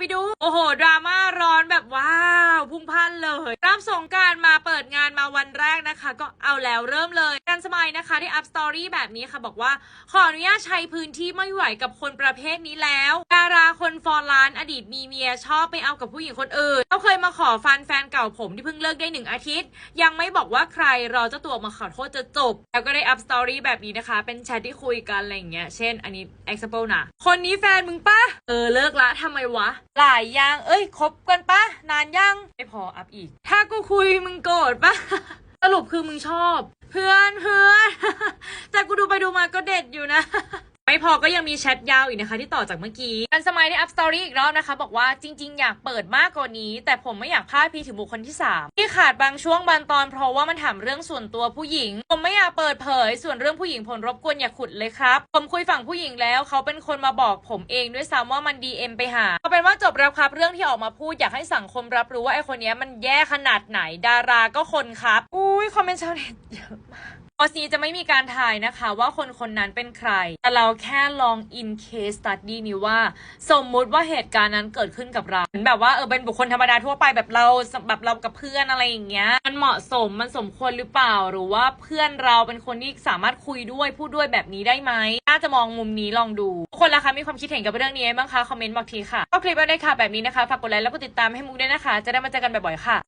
ไปดู โอ้โห ดราม่าร้อนแบบว้าว พุ่งพันเลยรับสงการมาเปิดงานมาวันแรกนะคะ ก็เอาแล้วเริ่มเลยกันสมัยนะคะที่อัพสตอรี่แบบนี้ค่ะบอกว่า ขออนุญาตใช้พื้นที่ไม่ไหวกับคนประเภทนี้แล้วดารา ดีตมีเมียชอบไปเอากับผู้หญิงคนอื่น เขาเคยมาขอฟันแฟนเก่าผมที่เพิ่งเลิกได้หนึ่งอาทิตย์ ยังไม่บอกว่าใครรอเจ้าตัวมาขอโทษจะจบ แล้วก็ได้อัพสตอรี่แบบนี้นะคะ เป็นแชทที่คุยกันอะไรอย่างเงี้ย เช่น อันนี้ example นะ คนนี้แฟนมึงปะเออเลิกละทำไมวะ หลายยัง เอ้ยคบกันปะนานยัง ไม่พออัพอีก ถ้ากูคุยมึงโกรธปะสรุปคือมึงชอบ เพื่อนเพื่อนแต่กูดูไปดูมาก็เด็ดอยู่นะ ไม่พอก็ยังมีแชทยาวอีกนะคะ ที่ต่อจากเมื่อกี้อันสมัยในอัพสตอรี่อีกรอบนะคะ บอกว่าจริง ๆ อยากเปิดมากกว่านี้ แต่ผมไม่อยากพลาดพีถึงบุคคลที่ 3 ที่ขาดบางช่วงบางตอน เพราะว่ามันถามเรื่องส่วนตัวผู้หญิง ผมไม่อยากเปิดเผย ส่วนเรื่องผู้หญิงผลรบกวนอย่าขุดเลยครับ ผมคุยฝั่งผู้หญิงแล้ว เขาเป็นคนมาบอกผมเองด้วยซ้ำว่ามัน DM ไปหาเอาเป็นว่าจบแล้วครับเรื่องที่ออกมาพูดอยากให้สังคมรับรู้ว่าไอคนเนี้ยมันแย่ขนาดไหนดาราก็คนครับอุ้ยคอมเมนต์ชาวเน็ตเยอะมาก ออซีจะไม่มีการทายนะคะว่าคนคนนั้นเป็นใคร แต่เราแค่ลอง in case study นี้ว่า สมมุติว่าเหตุการณ์นั้นเกิดขึ้นกับเราแบบว่าเออเป็นบุคคลธรรมดาทั่วไปแบบเราแบบเรากับเพื่อนอะไรอย่างเงี้ย มันเหมาะสมมันสมควรหรือเปล่า หรือว่าเพื่อนเราเป็นคนที่สามารถคุยด้วยพูดด้วยแบบนี้ได้ไหมน่าจะมองมุมนี้ลองดูทุกคนละคะมีความคิดเห็นกับเรื่องนี้บ้างคะคอมเมนต์บอกทีค่ะก็คลิปเอาได้ค่ะแบบนี้นะคะฝากกดไลค์แล้วก็ติดตามให้มุกด้วยนะคะ จะได้มาเจอกันบ่อยๆค่ะ